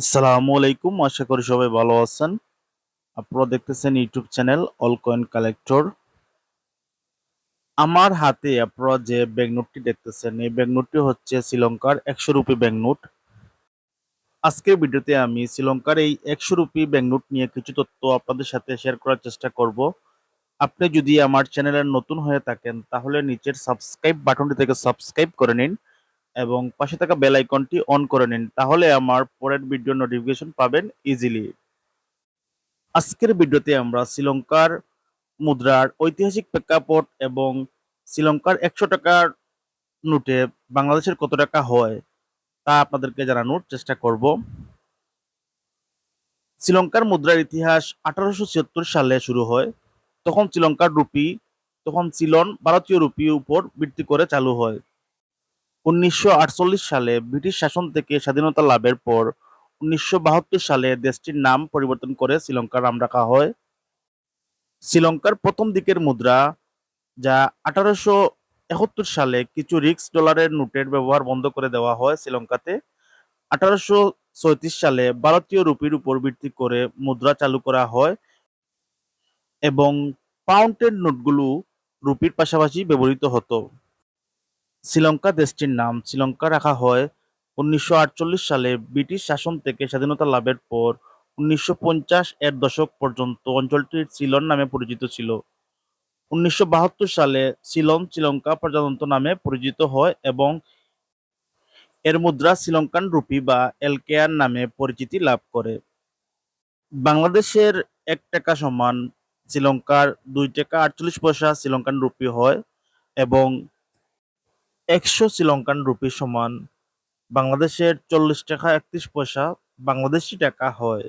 আসসালামু আলাইকুম, আশা করি সবাই ভালো আছেন। আপনারা দেখতেছেন YouTube channel all coin collector. আমার হাতে আপনারা যে ব্যাংক নোটটি দেখতেছেন, এই ব্যাংক নোটটি হচ্ছে শ্রীলঙ্কার একশো রুপি ব্যাংক নোট। আজকের ভিডিওতে আমি শ্রীলঙ্কার এই একশো রুপি ব্যাংক নোট নিয়ে কিছু তথ্য আপনাদের সাথে শেয়ার করার চেষ্টা করব। আপনি যদি আমার চ্যানেলের নতুন হয়ে থাকেন, তাহলে নিচের সাবস্ক্রাইব বাটনটি থেকে সাবস্ক্রাইব করে নিন। এবং পাশে থাকা বেল আইকনটি অন করে নিন, তাহলে আমার পরের ভিডিও নোটিফিকেশন পাবেন ইজিলি আজকের ভিডিওতে আমরা শ্রীলঙ্কার মুদ্রার ঐতিহাসিক প্রেক্ষাপট এবং শ্রীলঙ্কার একশো টাকার নোটে বাংলাদেশের কত টাকা হয়, তা আপনাদেরকে জানানোর চেষ্টা করব। শ্রীলঙ্কার মুদ্রার ইতিহাস আঠারোশো ছিয়াত্তর সালে শুরু হয়। তখন শ্রীলঙ্কার রুপি, তখন সিলন ভারতীয় রুপির উপর ভিত্তি করে চালু হয়। উনিশশো আটচল্লিশ সালে ব্রিটিশ শাসন থেকে স্বাধীনতা লাভের পর উনিশশো বাহাত্তর সালে দেশটির নাম পরিবর্তন করে শ্রীলঙ্কার নাম রাখা হয়। শ্রীলঙ্কার প্রথম দিকের মুদ্রা, যা আঠারোশো একাত্তর সালে কিছু রিক্স ডলারের নোটের ব্যবহার বন্ধ করে দেওয়া হয় শ্রীলঙ্কাতে। আঠারোশো সালে ভারতীয় রুপির উপর ভিত্তি করে মুদ্রা চালু করা হয় এবং পাউন্ডের নোটগুলো রুপির পাশাপাশি ব্যবহৃত হতো। শ্রীলঙ্কা দেশটির নাম শ্রীলঙ্কা রাখা হয় উনিশশো আটচল্লিশ সালে ব্রিটিশ শাসন থেকে স্বাধীনতা লাভের পর উনিশশো পঞ্চাশ এর দশক পর্যন্ত অঞ্চলটি সিলন নামে পরিচিত ছিল। উনিশশো বাহাত্তর সালে সিলন শ্রীলঙ্কা প্রজাতন্ত্র নামে পরিচিত হয় এবং এর মুদ্রা শ্রীলঙ্কান রুপি বা এলকেয়ার নামে পরিচিতি লাভ করে। বাংলাদেশের এক টাকা সমান শ্রীলঙ্কার দুই টাকা আটচল্লিশ পয়সা শ্রীলঙ্কান রুপি হয় এবং একশো শ্রীলঙ্কান রুপি সমান। বাংলাদেশের চল্লিশ টাকা একত্রিশ পয়সা বাংলাদেশি টাকা হয়।